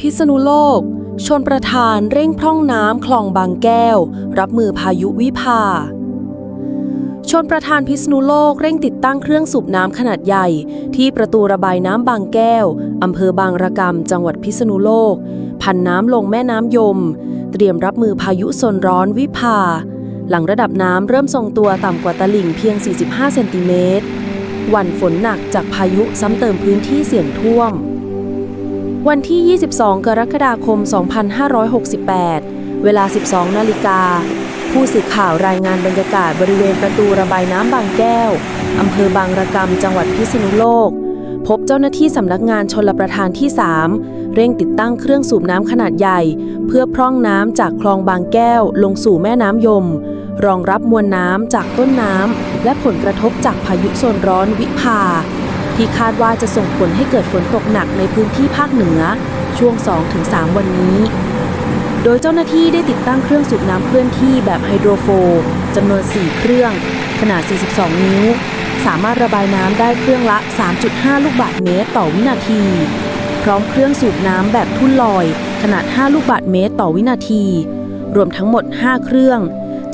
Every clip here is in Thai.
พิษณุโลก ชนประธานเร่งพร่องน้ำคลองบางแก้ว รับมือพายุวิภา ชนประธานพิษณุโลกเร่งติดตั้งเครื่องสูบน้ำขนาดใหญ่ ที่ประตูระบายน้ำบางแก้วอำเภอบางระกำจังหวัดพิษณุโลก พันน้ำลงแม่น้ำยม เตรียมรับมือพายุโซนร้อนวิภา หลังระดับน้ำเริ่มทรงตัวต่ำกว่าตลิ่งเพียง 45 เซนติเมตรวันฝนหนักจากพายุซ้ำเติมพื้นที่เสี่ยงท่วม วันที่ 22 กรกฎาคม 2568 เวลา 12 นาฬิกา ผู้สื่อข่าวรายงานบรรยากาศบริเวณประตูระบายน้ำบางแก้ว อำเภอบางระกำจังหวัดพิษณุโลก พบเจ้าหน้าที่สำนักงานชลประทานที่ 3 เร่งติดตั้งเครื่องสูบน้ำขนาดใหญ่ เพื่อพร่องน้ำจากคลองบางแก้วลงสู่แม่น้ำยม รองรับมวลน้ำจากต้นน้ำและผลกระทบจากพายุโซนร้อนวิภา ที่คาดว่าจะส่งผลให้เกิดฝนตกหนักในพื้นที่ภาคเหนือ ช่วง 2-3 วันนี้ โดยเจ้าหน้าที่ได้ติดตั้งเครื่องสูบน้ำเคลื่อนที่แบบไฮโดรโฟจำนวน 4 เครื่อง ขนาด 42 นิ้ว สามารถระบายน้ำได้เครื่องละ 3.5 ลูกบาศก์เมตรต่อวินาที พร้อมเครื่องสูบน้ำแบบทุ่นลอย ขนาด 5 ลูกบาศก์เมตรต่อวินาที รวมทั้งหมด 5 เครื่อง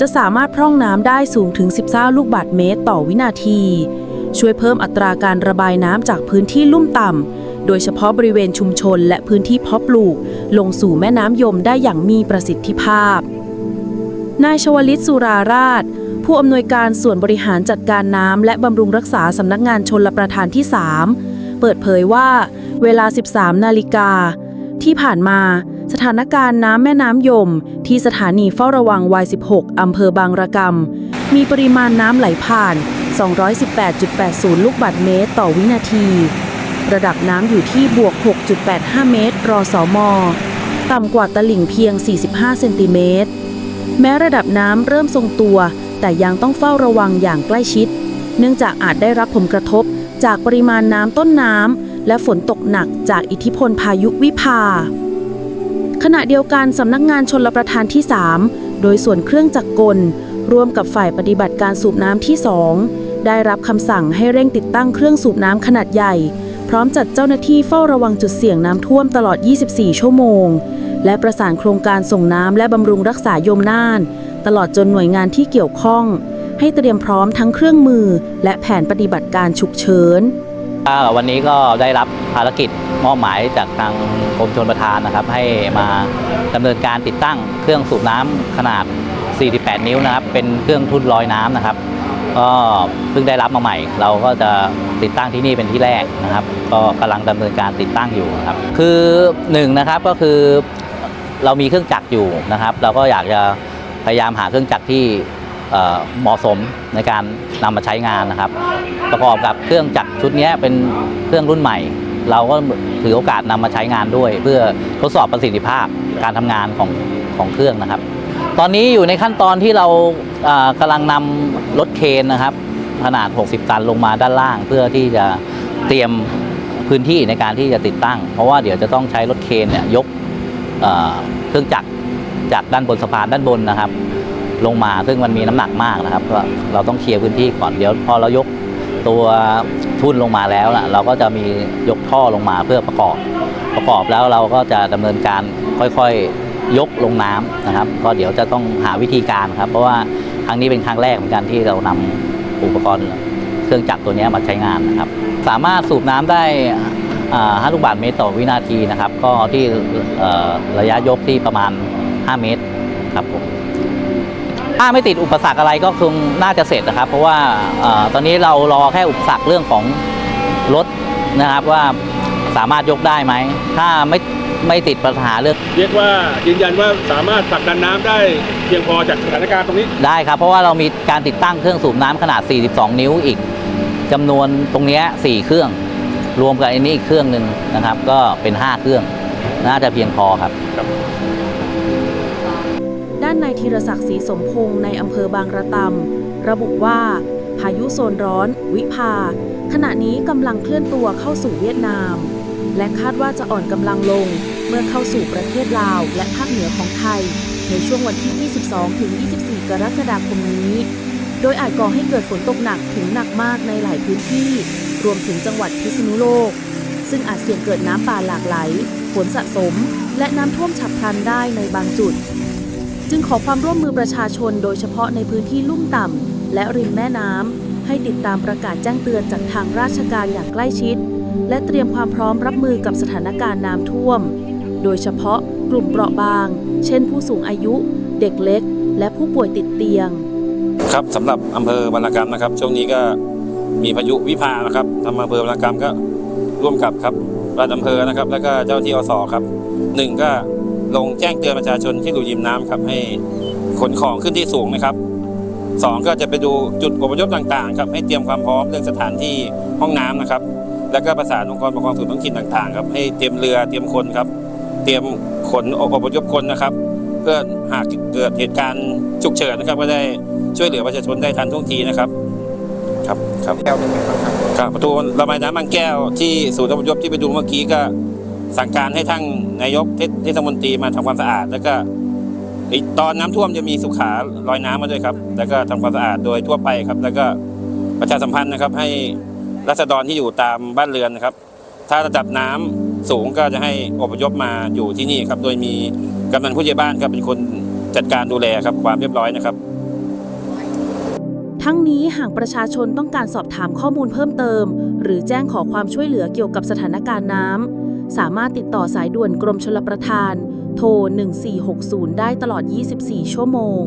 จะสามารถพร่องน้ำได้สูงถึง19ลูกบาศก์เมตรต่อวินาที ช่วยเพิ่มอัตราการระบายน้ำจากพื้นที่ลุ่มต่ำ โดยเฉพาะบริเวณชุมชนและพื้นที่เพาะปลูก ลงสู่แม่น้ำยมได้อย่างมีประสิทธิภาพ นายชวลิตสุราราช ผู้อำนวยการส่วนบริหารจัดการน้ำและบำรุงรักษาสำนักงานชนลประทานที่ 3 เปิดเผยว่า เวลา 13 นาฬิกา ที่ผ่านมาสถานการณ์น้ำแม่น้ำยม ที่สถานีเฝ้าระวังวาย16อำเภอบางระกำมีปริมาณน้ำไหลผ่าน 218.80 ลูกบาศก์เมตรต่อวินาที ระดับน้ำอยู่ที่บวก 6.85 เมตร รอสอมอต่ำกว่าตลิ่งเพียง 45 เซนติเมตร แม้ระดับน้ำเริ่มทรงตัว แต่ยังต้องเฝ้าระวังอย่างใกล้ชิด เนื่องจากอาจได้รับผลกระทบจากปริมาณน้ำต้นน้ำและฝนตกหนักจากอิทธิพลพายุวิภา ขณะเดียวกันสำนักงานชนลประทานที่ 3 โดยส่วนเครื่องจักรกล ร่วมกับฝ่ายปฏิบัติการสูบน้ำที่ 2 ได้รับคำสั่งให้เร่งติดตั้งเครื่องสูบน้ำขนาดใหญ่ พร้อมจัดเจ้าหน้าที่เฝ้าระวังจุดเสี่ยงน้ำท่วมตลอด 24 ชั่วโมง และประสานโครงการส่งน้ำและบำรุงรักษายมน่าน ตลอดจนหน่วยงานที่เกี่ยวข้อง ให้เตรียมพร้อมทั้งเครื่องมือ และแผนปฏิบัติการฉุกเฉินวันนี้ก็ได้รับภารกิจมอบหมายจากทางกรมชลประทานนะครับ ให้มาดำเนินการติดตั้งเครื่องสูบน้ำขนาด 48 นิ้วนะครับ เป็นเครื่องทุ่นลอยน้ำนะครับ ก็เพิ่งได้รับมาใหม่ เราก็จะติดตั้งที่นี่เป็นที่แรกนะครับ ก็กำลังดำเนินการติดตั้งอยู่ครับ คือหนึ่งนะครับก็คือเรามีเครื่องจักรอยู่นะครับ เราก็อยากจะพยายามหาเครื่องจักรที่เอ่อเหมาะสมในการนำมาใช้งานนะครับ ประกอบกับเครื่องจักรชุดนี้เป็นเครื่องรุ่นใหม่ เราก็ถือโอกาสนำมาใช้งานด้วย เพื่อทดสอบประสิทธิภาพการทำงานของของเครื่องนะครับ ตอนนี้อยู่ในขั้นตอนที่เราอ่ากำลังนำรถเคนนะครับ ขนาด 60 ตันลงมาด้านล่าง เพื่อที่จะเตรียมพื้นที่ในการที่จะติดตั้ง เพราะว่าเดี๋ยวจะต้องใช้รถเคนเนี่ยยกเครื่องจักรจากด้านบนสะพานด้านบนนะครับ ลงมาซึ่งมันมีน้ำหนักมากนะครับก็เราต้องเคลียร์พื้นที่ก่อนเดี๋ยวพอเรายกตัวทุ่นลงมาแล้วนะเราก็จะมียกท่อลงมาเพื่อประกอบ ประกอบแล้วเราก็จะดำเนินการค่อยๆ ยกลงน้ำนะครับ ก็เดี๋ยวจะต้องหาวิธีการครับ เพราะว่าครั้งนี้เป็นครั้งแรกเหมือนกันที่เรานำอุปกรณ์เครื่องจักรตัวนี้มาใช้งานนะครับ สามารถสูบน้ำได้5ลูกบาศก์เมตรต่อวินาทีนะครับ ก็ที่ระยะยกที่ประมาณ 5 เมตรครับผมถ้าไม่ติดอุปสรรคอะไรก็คงน่าจะเสร็จนะครับ เพราะว่าอตอนนี้เรารอแค่อุปสรรคเรื่องของรถนะครับว่าสามารถยกได้ไหม ถ้าไม่ ไม่ติดปัญหาเรื่องเรียกว่ายืนยันว่าสามารถผลักดันน้ำได้เพียงพอจากสถานการณ์ตรงนี้ ได้ครับ เพราะว่าเรามีการติดตั้งเครื่องสูบน้ำขนาด 42 นิ้วอีกจำนวนตรงเนี้ย4เครื่อง รวมกับอันนี้อีกเครื่องหนึ่งนะครับ ก็เป็น 5 เครื่อง น่าจะเพียงพอครับ ด้านนายธีรศักดิ์ศรีสมพงศ์ในอำเภอบางระตำระบุว่า พายุโซนร้อน วิภา ขณะนี้กำลังเคลื่อนตัวเข้าสู่เวียดนาม และคาดว่าจะอ่อนกำลังลง เมื่อเข้าสู่ประเทศลาวและภาคเหนือของไทย ในช่วงวันที่ 22 ถึง 24 กรกฎาคมนี้ โดยอาจก่อให้เกิดฝนตกหนักถึงหนักมากในหลายพื้นที่ รวมถึงจังหวัดพิษณุโลก ซึ่งอาจเสี่ยงเกิดน้ำป่าหลากไหล ฝนสะสม และน้ำท่วมฉับพลันได้ในบางจุด จึงขอความร่วมมือประชาชนโดยเฉพาะในพื้นที่ลุ่มต่ำและริมแม่น้ำให้ติดตามประกาศแจ้งเตือนจากทางราชการอย่างใกล้ชิด และเตรียมความพร้อมรับมือกับสถานการณ์น้ำท่วม โดยเฉพาะกลุ่มเปราะบาง เช่นผู้สูงอายุ เด็กเล็ก และผู้ป่วยติดเตียง ครับสำหรับอำเภอบรรณกรรมนะครับ ช่วงนี้ก็มีพายุวิภานะครับทางอำเภอบรรณกรรมก็ร่วมกับครับรัฐอำเภอนะครับ แล้วก็เจ้าที่อสครับหนึ่งก็ลงแจ้งเตือนประชาชนที่อยู่ริมน้ำครับให้ขนของขึ้นที่สูงนะครับสองก็จะไปดูจุดอพยพต่างๆครับให้เตรียมความพร้อมเรื่องสถานที่ห้องน้ำนะครับ แล้วก็ประสานองค์กรปกครองส่วนท้องถิ่นต่างๆครับให้เตรียมเรือเตรียมคนครับ เตรียมขนอพยพคนนะครับ เพื่อหากเกิดเหตุการณ์ฉุกเฉินนะครับก็ได้ช่วยเหลือประชาชนได้ทันท่วงทีนะครับ ครับครับแก้วเป็นไงบ้างครับครับประตูระบายน้ำบางแก้วที่ศูนย์อพยพที่ไปดูเมื่อกี้ก็สั่งการให้ทั้งนายกเทศเทศมนตรีมาทำความสะอาด แล้วก็ตอนน้ำท่วมจะมีสุขาลอยน้ำมาด้วยครับ แล้วก็ทำความสะอาดโดยทั่วไปครับ แล้วก็ประชาสัมพันธ์นะครับให้ รัษฎรที่อยู่ตามบ้านเรือนนะครับ ถ้าระดับน้ำสูงก็จะให้อพยพมาอยู่ที่นี่ครับ โดยมีกำนันผู้ใหญ่บ้านครับเป็นคนจัดการดูแลครับความเรียบร้อยนะครับ ทั้งนี้หากประชาชนต้องการสอบถามข้อมูลเพิ่มเติม หรือแจ้งขอความช่วยเหลือเกี่ยวกับสถานการณ์น้ำสามารถติดต่อสายด่วนกรมชลประทาน โทร 1460 ได้ตลอด 24 ชั่วโมง